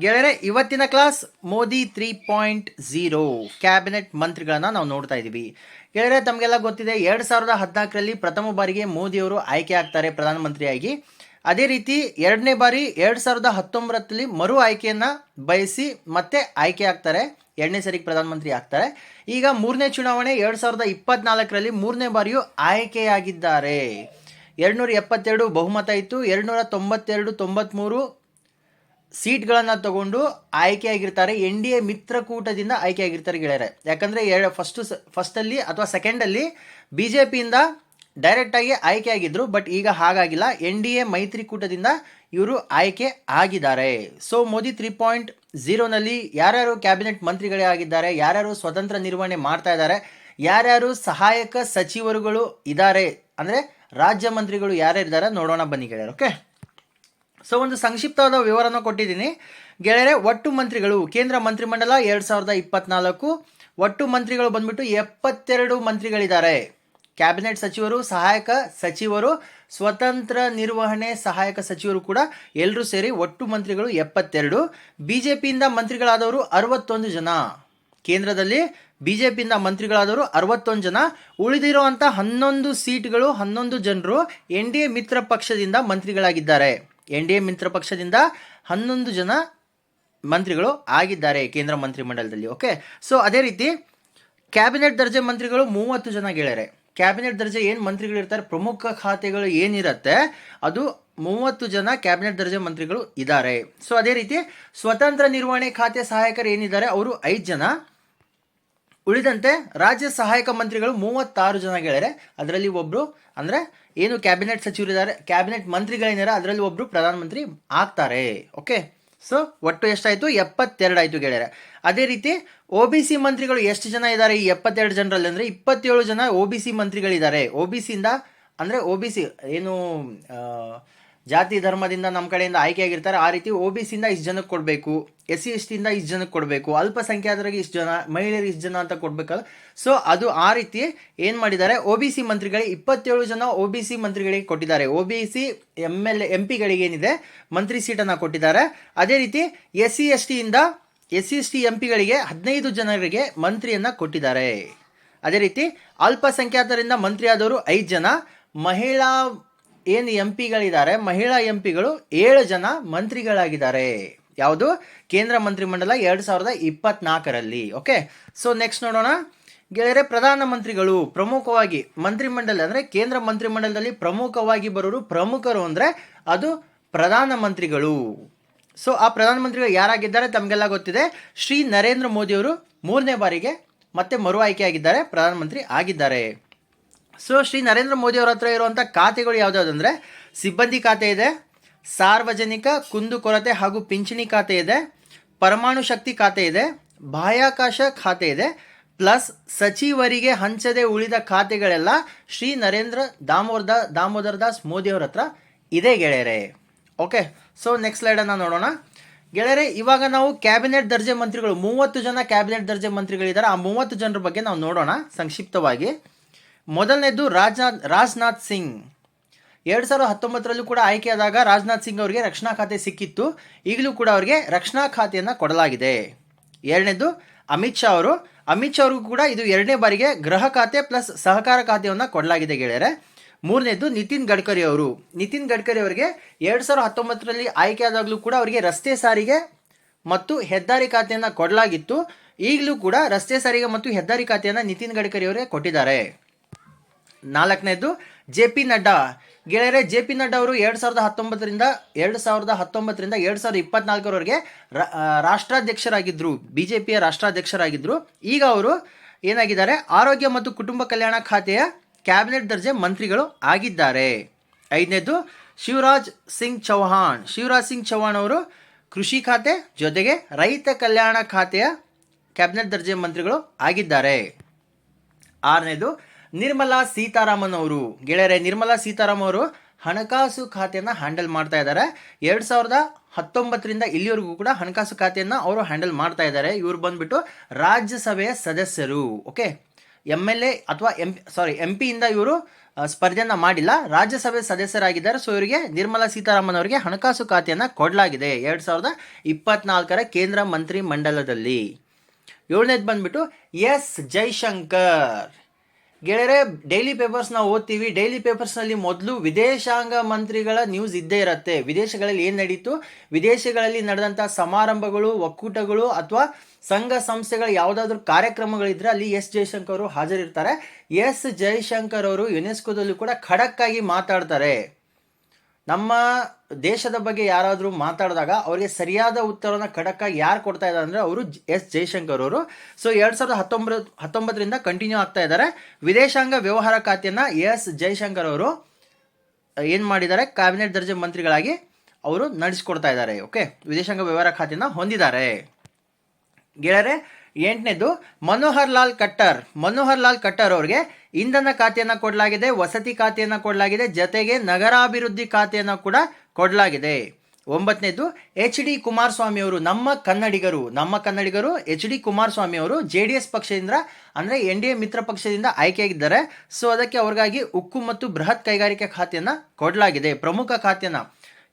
ಗೆಳೆಯರೆ, ಇವತ್ತಿನ class Modi three point zero cabinet ಮಂತ್ರಿಗಳನ್ನು ನಾವು ನೋಡ್ತಾ ಇದ್ದೀವಿ ಗೆಳೆಯರೆ, ತಮಗೆಲ್ಲ ಗೊತ್ತಿದೆ, ಎರಡು ಸಾವಿರದ ಹದಿನಾಲ್ಕರಲ್ಲಿ ಪ್ರಥಮ ಬಾರಿಗೆ ಮೋದಿಯವರು ಆಯ್ಕೆ ಆಗ್ತಾರೆ ಪ್ರಧಾನಮಂತ್ರಿಯಾಗಿ. ಅದೇ ರೀತಿ ಎರಡನೇ ಬಾರಿ ಎರಡು ಸಾವಿರದ ಹತ್ತೊಂಬತ್ತರಲ್ಲಿ ಮರು ಆಯ್ಕೆಯನ್ನು ಬಯಸಿ ಮತ್ತೆ ಆಯ್ಕೆ ಆಗ್ತಾರೆ, ಎರಡನೇ ಸರಿಗೆ ಪ್ರಧಾನಮಂತ್ರಿ ಆಗ್ತಾರೆ. ಈಗ ಮೂರನೇ ಚುನಾವಣೆ ಎರಡು ಸಾವಿರದ ಇಪ್ಪತ್ನಾಲ್ಕರಲ್ಲಿ ಮೂರನೇ ಬಾರಿಯೂ ಆಯ್ಕೆಯಾಗಿದ್ದಾರೆ. ಎರಡುನೂರ ಎಪ್ಪತ್ತೆರಡು ಬಹುಮತ ಇತ್ತು, ಎರಡುನೂರ ತೊಂಬತ್ತೆರಡು ತೊಂಬತ್ತ್ಮೂರು ಸೀಟ್ಗಳನ್ನು ತಗೊಂಡು ಆಯ್ಕೆಯಾಗಿರ್ತಾರೆ. ಎನ್ ಡಿ ಎ ಮಿತ್ರಕೂಟದಿಂದ ಆಯ್ಕೆಯಾಗಿರ್ತಾರೆ ಗೆಳೆಯರೆ. ಯಾಕಂದರೆ ಎರಡು ಫಸ್ಟು ಫಸ್ಟಲ್ಲಿ ಅಥವಾ ಸೆಕೆಂಡಲ್ಲಿ ಬಿ ಜೆ ಪಿಯಿಂದ ಡೈರೆಕ್ಟಾಗಿ ಆಯ್ಕೆಯಾಗಿದ್ದರು ಬಟ್ ಈಗ ಹಾಗಾಗಿಲ್ಲ. ಎನ್ ಡಿ ಎ ಮೈತ್ರಿಕೂಟದಿಂದ ಇವರು ಆಯ್ಕೆ ಆಗಿದ್ದಾರೆ. ಸೊ ಮೋದಿ ತ್ರೀ ಪಾಯಿಂಟ್ ಝೀರೋನಲ್ಲಿ ಯಾರ್ಯಾರು ಕ್ಯಾಬಿನೆಟ್ ಮಂತ್ರಿಗಳೇ ಆಗಿದ್ದಾರೆ, ಯಾರ್ಯಾರು ಸ್ವತಂತ್ರ ನಿರ್ವಹಣೆ ಮಾಡ್ತಾ ಇದ್ದಾರೆ, ಯಾರ್ಯಾರು ಸಹಾಯಕ ಸಚಿವರುಗಳು ಇದ್ದಾರೆ, ಅಂದರೆ ರಾಜ್ಯ ಮಂತ್ರಿಗಳು ಯಾರ್ಯಾರಿದ್ದಾರೆ ನೋಡೋಣ ಬನ್ನಿ ಗೆಳೆಯರು ಓಕೆ ಸೊ ಒಂದು ಸಂಕ್ಷಿಪ್ತವಾದ ವಿವರನ ಕೊಟ್ಟಿದ್ದೀನಿ. ಗೆಳೆಯರೆ, ಒಟ್ಟು ಮಂತ್ರಿಗಳು, ಕೇಂದ್ರ ಮಂತ್ರಿಮಂಡಲ ಎರಡು ಸಾವಿರದ ಇಪ್ಪತ್ನಾಲ್ಕು, ಒಟ್ಟು ಮಂತ್ರಿಗಳು ಬಂದ್ಬಿಟ್ಟು ಎಪ್ಪತ್ತೆರಡು ಮಂತ್ರಿಗಳಿದ್ದಾರೆ. ಕ್ಯಾಬಿನೆಟ್ ಸಚಿವರು, ಸಹಾಯಕ ಸಚಿವರು, ಸ್ವತಂತ್ರ ನಿರ್ವಹಣೆ ಸಹಾಯಕ ಸಚಿವರು ಕೂಡ ಎಲ್ಲರೂ ಸೇರಿ ಒಟ್ಟು ಮಂತ್ರಿಗಳು ಎಪ್ಪತ್ತೆರಡು. ಬಿ ಜೆ ಪಿಯಿಂದ ಮಂತ್ರಿಗಳಾದವರು ಅರವತ್ತೊಂದು ಜನ. ಕೇಂದ್ರದಲ್ಲಿ ಬಿ ಜೆ ಪಿಯಿಂದ ಮಂತ್ರಿಗಳಾದವರು ಅರವತ್ತೊಂದು ಜನ. ಉಳಿದಿರುವಂಥ ಹನ್ನೊಂದು ಸೀಟ್ಗಳು ಹನ್ನೊಂದು ಜನರು ಎನ್ ಡಿ ಎ ಮಿತ್ರ ಪಕ್ಷದಿಂದ ಮಂತ್ರಿಗಳಾಗಿದ್ದಾರೆ. ಎನ್ ಡಿ ಎ ಮಿತ್ರ ಪಕ್ಷದಿಂದ ಹನ್ನೊಂದು ಜನ ಮಂತ್ರಿಗಳು ಆಗಿದ್ದಾರೆ ಕೇಂದ್ರ ಮಂತ್ರಿಮಂಡಲದಲ್ಲಿ ಓಕೆ? ಸೊ ಅದೇ ರೀತಿ ಕ್ಯಾಬಿನೆಟ್ ದರ್ಜೆ ಮಂತ್ರಿಗಳು ಮೂವತ್ತು ಜನ ಗೆಳೆಯರೆ. ಕ್ಯಾಬಿನೆಟ್ ದರ್ಜೆ ಏನು ಮಂತ್ರಿಗಳು ಇರ್ತಾರೆ, ಪ್ರಮುಖ ಖಾತೆಗಳು ಏನಿರುತ್ತೆ, ಅದು ಮೂವತ್ತು ಜನ ಕ್ಯಾಬಿನೆಟ್ ದರ್ಜೆ ಮಂತ್ರಿಗಳು ಇದ್ದಾರೆ. ಸೊ ಅದೇ ರೀತಿ ಸ್ವತಂತ್ರ ನಿರ್ವಹಣೆ ಖಾತೆ ಸಹಾಯಕರು ಏನಿದ್ದಾರೆ, ಅವರು ಐದು ಜನ. ಉಳಿದಂತೆ ರಾಜ್ಯ ಸಹಾಯಕ ಮಂತ್ರಿಗಳು ಮೂವತ್ತಾರು ಜನ ಗೆಳೆಯರೆ. ಅದರಲ್ಲಿ ಒಬ್ಬರು ಅಂದರೆ ಏನು ಕ್ಯಾಬಿನೆಟ್ ಸಚಿವರಿದ್ದಾರೆ ಕ್ಯಾಬಿನೆಟ್ ಮಂತ್ರಿಗಳೇನಾರ ಅದರಲ್ಲಿ ಒಬ್ಬರು ಪ್ರಧಾನಮಂತ್ರಿ ಆಗ್ತಾರೆ. ಓಕೆ ಸೊ ಒಟ್ಟು ಎಷ್ಟಾಯಿತು? ಎಪ್ಪತ್ತೆರಡು ಆಯಿತು ಗೆಳೆಯರೆ. ಅದೇ ರೀತಿ ಒ ಬಿ ಸಿ ಮಂತ್ರಿಗಳು ಎಷ್ಟು ಜನ ಇದ್ದಾರೆ ಈ ಎಪ್ಪತ್ತೆರಡು ಜನರಲ್ಲಿ ಅಂದರೆ ಇಪ್ಪತ್ತೇಳು ಜನ ಒ ಬಿ ಸಿ ಮಂತ್ರಿಗಳಿದ್ದಾರೆ. ಒ ಬಿ ಸಿಯಿಂದ ಅಂದರೆ ಒ ಬಿ ಸಿ ಏನು ಜಾತಿ ಧರ್ಮದಿಂದ ನಮ್ಮ ಕಡೆಯಿಂದ ಆಯ್ಕೆಯಾಗಿರ್ತಾರೆ, ಆ ರೀತಿ ಒ ಬಿ ಸಿಯಿಂದ ಇಷ್ಟು ಜನಕ್ಕೆ ಕೊಡಬೇಕು ಎಸ್ ಸಿ ಎಸ್ ಟಿಯಿಂದ ಇಷ್ಟು ಜನಕ್ಕೆ ಕೊಡಬೇಕು, ಅಲ್ಪಸಂಖ್ಯಾತರಿಗೆ ಇಷ್ಟು ಜನ, ಮಹಿಳೆಯರಿಗೆ ಇಷ್ಟು ಜನ ಅಂತ ಕೊಡಬೇಕಲ್ಲ. ಸೊ ಅದು ಆ ರೀತಿ ಏನು ಮಾಡಿದ್ದಾರೆ ಒ ಬಿ ಸಿ ಮಂತ್ರಿಗಳಿಗೆ ಇಪ್ಪತ್ತೇಳು ಜನ ಒ ಬಿ ಸಿ ಮಂತ್ರಿಗಳಿಗೆ ಕೊಟ್ಟಿದ್ದಾರೆ. O B C M L M ಪಿಗಳಿಗೇನಿದೆ ಮಂತ್ರಿ ಸೀಟನ್ನು ಕೊಟ್ಟಿದ್ದಾರೆ. ಅದೇ ರೀತಿ S C S ಟಿಯಿಂದ S C S T M ಪಿಗಳಿಗೆ ಹದಿನೈದು ಜನರಿಗೆ ಮಂತ್ರಿಯನ್ನು ಕೊಟ್ಟಿದ್ದಾರೆ. ಅದೇ ರೀತಿ ಅಲ್ಪಸಂಖ್ಯಾತರಿಂದ ಮಂತ್ರಿಯಾದವರು ಐದು ಜನ, ಮಹಿಳಾ ಏನು ಎಂ ಪಿಗಳಿದ್ದಾರೆ ಮಹಿಳಾ ಎಂ ಪಿಗಳು ಏಳು ಜನ ಮಂತ್ರಿಗಳಾಗಿದ್ದಾರೆ. ಯಾವುದು? ಕೇಂದ್ರ ಮಂತ್ರಿಮಂಡಲ ಎರಡು ಸಾವಿರದ ಇಪ್ಪತ್ನಾಲ್ಕರಲ್ಲಿ. ಓಕೆ ಸೊ ನೆಕ್ಸ್ಟ್ ನೋಡೋಣ. ಗೆಳೆಯರೆ ಪ್ರಧಾನಮಂತ್ರಿಗಳು ಪ್ರಮುಖವಾಗಿ ಮಂತ್ರಿಮಂಡಲ ಅಂದರೆ ಕೇಂದ್ರ ಮಂತ್ರಿಮಂಡಲದಲ್ಲಿ ಪ್ರಮುಖವಾಗಿ ಬರೋರು ಪ್ರಮುಖರು ಅಂದರೆ ಅದು ಪ್ರಧಾನಮಂತ್ರಿಗಳು ಸೊ ಆ ಪ್ರಧಾನಮಂತ್ರಿಗಳು ಯಾರಾಗಿದ್ದಾರೆ ತಮಗೆಲ್ಲ ಗೊತ್ತಿದೆ. ಶ್ರೀ ನರೇಂದ್ರ ಮೋದಿಯವರು ಮೂರನೇ ಬಾರಿಗೆ ಮತ್ತೆ ಮರು ಆಯ್ಕೆಯಾಗಿದ್ದಾರೆ ಪ್ರಧಾನಮಂತ್ರಿ ಆಗಿದ್ದಾರೆ. ಸೊ ಶ್ರೀ ನರೇಂದ್ರ ಮೋದಿ ಅವರ ಹತ್ರ ಇರುವಂಥ ಖಾತೆಗಳು ಯಾವುದಾವುದಂದರೆ ಸಿಬ್ಬಂದಿ ಖಾತೆ ಇದೆ, ಸಾರ್ವಜನಿಕ ಕುಂದುಕೊರತೆ ಹಾಗೂ ಪಿಂಚಣಿ ಖಾತೆ ಇದೆ, ಪರಮಾಣು ಶಕ್ತಿ ಖಾತೆ ಇದೆ, ಬಾಹ್ಯಾಕಾಶ ಖಾತೆ ಇದೆ, ಪ್ಲಸ್ ಸಚಿವರಿಗೆ ಹಂಚದೆ ಉಳಿದ ಖಾತೆಗಳೆಲ್ಲ ಶ್ರೀ ನರೇಂದ್ರ ದಾಮೋದರ ದಾಮೋದರ್ ದಾಸ್ ಮೋದಿ ಅವರ ಹತ್ರ ಇದೆ ಗೆಳೆಯರೆ. ಓಕೆ ಸೊ ನೆಕ್ಸ್ಟ್ ಸ್ಲೈಡನ್ನು ನೋಡೋಣ. ಗೆಳೆಯರೆ, ಇವಾಗ ನಾವು ಕ್ಯಾಬಿನೆಟ್ ದರ್ಜೆ ಮಂತ್ರಿಗಳು, ಮೂವತ್ತು ಜನ ಕ್ಯಾಬಿನೆಟ್ ದರ್ಜೆ ಮಂತ್ರಿಗಳಿದ್ದಾರೆ. ಆ ಮೂವತ್ತು ಜನರ ಬಗ್ಗೆ ನಾವು ನೋಡೋಣ, ಸಂಕ್ಷಿಪ್ತವಾಗಿ. ಮೊದಲನೇದು ರಾಜನಾಥ್ ರಾಜನಾಥ್ ಸಿಂಗ್. ಎರಡು ಸಾವಿರದ ಹತ್ತೊಂಬತ್ತರಲ್ಲೂ ಕೂಡ ಆಯ್ಕೆಯಾದಾಗ ರಾಜನಾಥ್ ಸಿಂಗ್ ಅವರಿಗೆ ರಕ್ಷಣಾ ಖಾತೆ ಸಿಕ್ಕಿತ್ತು. ಈಗಲೂ ಕೂಡ ಅವರಿಗೆ ರಕ್ಷಣಾ ಖಾತೆಯನ್ನು ಕೊಡಲಾಗಿದೆ. ಎರಡನೇದು ಅಮಿತ್ ಶಾ ಅವರು. ಅಮಿತ್ ಶಾ ಅವ್ರಿಗೂ ಕೂಡ ಇದು ಎರಡನೇ ಬಾರಿಗೆ ಗೃಹ ಖಾತೆ ಪ್ಲಸ್ ಸಹಕಾರ ಖಾತೆಯನ್ನು ಕೊಡಲಾಗಿದೆ ಗೆಳೆಯರೆ. ಮೂರನೇದು ನಿತಿನ್ ಗಡ್ಕರಿ ಅವರು. ನಿತಿನ್ ಗಡ್ಕರಿ ಅವರಿಗೆ ಎರಡು ಸಾವಿರದ ಹತ್ತೊಂಬತ್ತರಲ್ಲಿ ಆಯ್ಕೆಯಾದಾಗಲೂ ಕೂಡ ಅವರಿಗೆ ರಸ್ತೆ ಸಾರಿಗೆ ಮತ್ತು ಹೆದ್ದಾರಿ ಖಾತೆಯನ್ನು ಕೊಡಲಾಗಿತ್ತು. ಈಗಲೂ ಕೂಡ ರಸ್ತೆ ಸಾರಿಗೆ ಮತ್ತು ಹೆದ್ದಾರಿ ಖಾತೆಯನ್ನು ನಿತಿನ್ ಗಡ್ಕರಿ ಅವರೇ ಕೊಟ್ಟಿದ್ದಾರೆ. ನಾಲ್ಕನೇದು, ಜೆ ಪಿ ನಡ್ಡಾ. ಗೆಳೆಯರೆ, ಜೆ ಪಿ ನಡ್ಡಾ ಅವರು ಎರಡು ಸಾವಿರದ ಹತ್ತೊಂಬತ್ತರಿಂದ, ಎರಡು ಸಾವಿರದ ಹತ್ತೊಂಬತ್ತರಿಂದ ಎರಡು ಸಾವಿರದ ಇಪ್ಪತ್ನಾಲ್ಕರವರೆಗೆ ರಾಷ್ಟ್ರಾಧ್ಯಕ್ಷರಾಗಿದ್ದರು ಬಿ ಜೆ ಪಿಯ ರಾಷ್ಟ್ರಾಧ್ಯಕ್ಷರಾಗಿದ್ದರು ಈಗ ಅವರು ಏನಾಗಿದ್ದಾರೆ? ಆರೋಗ್ಯ ಮತ್ತು ಕುಟುಂಬ ಕಲ್ಯಾಣ ಖಾತೆಯ ಕ್ಯಾಬಿನೆಟ್ ದರ್ಜೆ ಮಂತ್ರಿಗಳು ಆಗಿದ್ದಾರೆ. ಐದನೇದು, ಶಿವರಾಜ್ ಸಿಂಗ್ ಚೌಹಾಣ್. ಶಿವರಾಜ್ ಸಿಂಗ್ ಚೌಹಾಣ್ ಅವರು ಕೃಷಿ ಖಾತೆ ಜೊತೆಗೆ ರೈತ ಕಲ್ಯಾಣ ಖಾತೆಯ ಕ್ಯಾಬಿನೆಟ್ ದರ್ಜೆ ಮಂತ್ರಿಗಳು ಆಗಿದ್ದಾರೆ. ಆರನೇದು ನಿರ್ಮಲಾ ಸೀತಾರಾಮನ್ ಅವರು. ಗೆಳೆಯರೆ, ನಿರ್ಮಲಾ ಸೀತಾರಾಮನ್ ಅವರು ಹಣಕಾಸು ಖಾತೆಯನ್ನು ಹ್ಯಾಂಡಲ್ ಮಾಡ್ತಾ ಇದ್ದಾರೆ. ಎರಡು ಸಾವಿರದ ಹತ್ತೊಂಬತ್ತರಿಂದ ಇಲ್ಲಿವರೆಗೂ ಕೂಡ ಹಣಕಾಸು ಖಾತೆಯನ್ನು ಅವರು ಹ್ಯಾಂಡಲ್ ಮಾಡ್ತಾ ಇದ್ದಾರೆ. ಇವರು ಬಂದ್ಬಿಟ್ಟು ರಾಜ್ಯಸಭೆಯ ಸದಸ್ಯರು, ಓಕೆ? ಎಂ ಎಲ್ ಎ ಅಥವಾ ಎಂ, ಸಾರಿ ಎಂ ಪಿಯಿಂದ ಇವರು ಸ್ಪರ್ಧೆಯನ್ನ ಮಾಡಿಲ್ಲ. ರಾಜ್ಯಸಭೆ ಸದಸ್ಯರಾಗಿದ್ದಾರೆ. ಸೊ ಇವರಿಗೆ ನಿರ್ಮಲಾ ಸೀತಾರಾಮನ್ ಅವರಿಗೆ ಹಣಕಾಸು ಖಾತೆಯನ್ನು ಕೊಡಲಾಗಿದೆ. ಎರಡು ಸಾವಿರದ ಇಪ್ಪತ್ನಾಲ್ಕರ ಕೇಂದ್ರ ಮಂತ್ರಿ ಮಂಡಲದಲ್ಲಿ. ಏಳನೇದು ಬಂದ್ಬಿಟ್ಟು ಎಸ್. ಜೈಶಂಕರ್. ಗೆಳೆಯರೆ ಡೈಲಿ ಪೇಪರ್ಸ್ನ ಓದ್ತೀವಿ. ಡೈಲಿ ಪೇಪರ್ಸ್ನಲ್ಲಿ ಮೊದಲು ವಿದೇಶಾಂಗ ಮಂತ್ರಿಗಳ ನ್ಯೂಸ್ ಇದ್ದೇ ಇರುತ್ತೆ. ವಿದೇಶಗಳಲ್ಲಿ ಏನು ನಡೀತು? ವಿದೇಶಗಳಲ್ಲಿ ನಡೆದಂಥ ಸಮಾರಂಭಗಳು, ಒಕ್ಕೂಟಗಳು ಅಥವಾ ಸಂಘ ಸಂಸ್ಥೆಗಳ ಯಾವುದಾದ್ರೂ ಕಾರ್ಯಕ್ರಮಗಳಿದ್ರೆ ಅಲ್ಲಿ ಎಸ್ ಜೈಶಂಕರ್ ಅವರು ಹಾಜರಿರ್ತಾರೆ. ಎಸ್ ಜೈಶಂಕರ್ ಅವರು ಯುನೆಸ್ಕೋದಲ್ಲೂ ಕೂಡ ಖಡಕ್ಕಾಗಿ ಮಾತಾಡ್ತಾರೆ. ನಮ್ಮ ದೇಶದ ಬಗ್ಗೆ ಯಾರಾದರೂ ಮಾತಾಡಿದಾಗ ಅವರಿಗೆ ಸರಿಯಾದ ಉತ್ತರವನ್ನು ಖಡಕ್ಕಾಗಿ ಯಾರು ಕೊಡ್ತಾ ಇದ್ದಾರೆ ಅಂದರೆ ಅವರು ಎಸ್ ಜೈಶಂಕರ್ ಅವರು. ಸೊ ಎರಡು ಸಾವಿರದ ಹತ್ತೊಂಬತ್ತು ಹತ್ತೊಂಬತ್ತರಿಂದ ಕಂಟಿನ್ಯೂ ಆಗ್ತಾ ಇದ್ದಾರೆ. ವಿದೇಶಾಂಗ ವ್ಯವಹಾರ ಖಾತೆಯನ್ನು ಎಸ್ ಜೈಶಂಕರ್ ಅವರು ಏನು ಮಾಡಿದ್ದಾರೆ? ಕ್ಯಾಬಿನೆಟ್ ದರ್ಜೆ ಮಂತ್ರಿಗಳಾಗಿ ಅವರು ನಡೆಸಿಕೊಡ್ತಾ ಇದ್ದಾರೆ ಓಕೆ ವಿದೇಶಾಂಗ ವ್ಯವಹಾರ ಖಾತೆಯನ್ನು ಹೊಂದಿದ್ದಾರೆ. ಗೆಳೆಯರೆ, ಎಂಟನೇದು ಮನೋಹರ್ ಲಾಲ್ ಕಟ್ಟರ್. ಮನೋಹರ್ ಲಾಲ್ ಕಟ್ಟರ್ ಅವರಿಗೆ ಇಂಧನ ಖಾತೆಯನ್ನು ಕೊಡಲಾಗಿದೆ, ವಸತಿ ಖಾತೆಯನ್ನು ಕೊಡಲಾಗಿದೆ, ಜತೆಗೆ ನಗರಾಭಿವೃದ್ಧಿ ಖಾತೆಯನ್ನು ಕೂಡ ಕೊಡಲಾಗಿದೆ. ಒಂಬತ್ತನೇದು ಎಚ್ ಡಿ ಕುಮಾರಸ್ವಾಮಿ ಅವರು, ನಮ್ಮ ಕನ್ನಡಿಗರು ನಮ್ಮ ಕನ್ನಡಿಗರು ಎಚ್ ಡಿ ಕುಮಾರಸ್ವಾಮಿ ಅವರು ಜೆ ಡಿ ಎಸ್ ಪಕ್ಷದಿಂದ, ಅಂದರೆ ಎನ್ ಡಿ ಎ ಮಿತ್ರ ಪಕ್ಷದಿಂದ ಆಯ್ಕೆಯಾಗಿದ್ದಾರೆ. ಸೊ ಅದಕ್ಕೆ ಅವ್ರಿಗಾಗಿ ಉಕ್ಕು ಮತ್ತು ಬೃಹತ್ ಕೈಗಾರಿಕೆ ಖಾತೆಯನ್ನು ಕೊಡಲಾಗಿದೆ, ಪ್ರಮುಖ ಖಾತೆಯನ್ನು.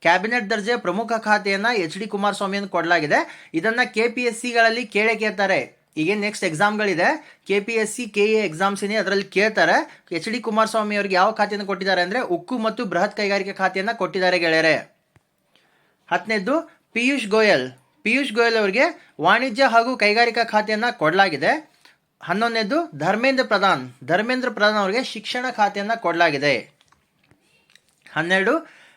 ಕ್ಯಾಬಿನೆಟ್ ದರ್ಜೆ ಪ್ರಮುಖ ಖಾತೆಯನ್ನ ಎಚ್ ಡಿ ಕುಮಾರಸ್ವಾಮಿಯನ್ನು ಕೊಡಲಾಗಿದೆ. ಇದನ್ನ ಕೆ ಪಿ ಎಸ್ ಸಿಗಳಲ್ಲಿ ಕೇಳೇ ಕೇಳ್ತಾರೆ ಈಗ next ಎಕ್ಸಾಮ್ಗಳಿದೆ K P S C K A exams ಅದರಲ್ಲಿ ಕೇಳ್ತಾರೆ. ಎಚ್ ಡಿ ಕುಮಾರಸ್ವಾಮಿ ಅವರಿಗೆ ಯಾವ ಖಾತೆಯನ್ನು ಕೊಟ್ಟಿದ್ದಾರೆ ಅಂದ್ರೆ ಉಕ್ಕು ಮತ್ತು ಬೃಹತ್ ಕೈಗಾರಿಕೆ ಖಾತೆಯನ್ನು ಕೊಟ್ಟಿದ್ದಾರೆ ಗೆಳೆಯರೆ. ಹತ್ತನೇದ್ದು ಪಿಯೂಷ್ ಗೋಯಲ್. ಪಿಯೂಷ್ ಗೋಯಲ್ ಅವರಿಗೆ ವಾಣಿಜ್ಯ ಹಾಗೂ ಕೈಗಾರಿಕಾ ಖಾತೆಯನ್ನು ಕೊಡಲಾಗಿದೆ. ಹನ್ನೊಂದನೇದು ಧರ್ಮೇಂದ್ರ ಪ್ರಧಾನ್. ಧರ್ಮೇಂದ್ರ ಪ್ರಧಾನ್ ಅವರಿಗೆ ಶಿಕ್ಷಣ ಖಾತೆಯನ್ನು ಕೊಡಲಾಗಿದೆ. ಹನ್ನೆರಡು,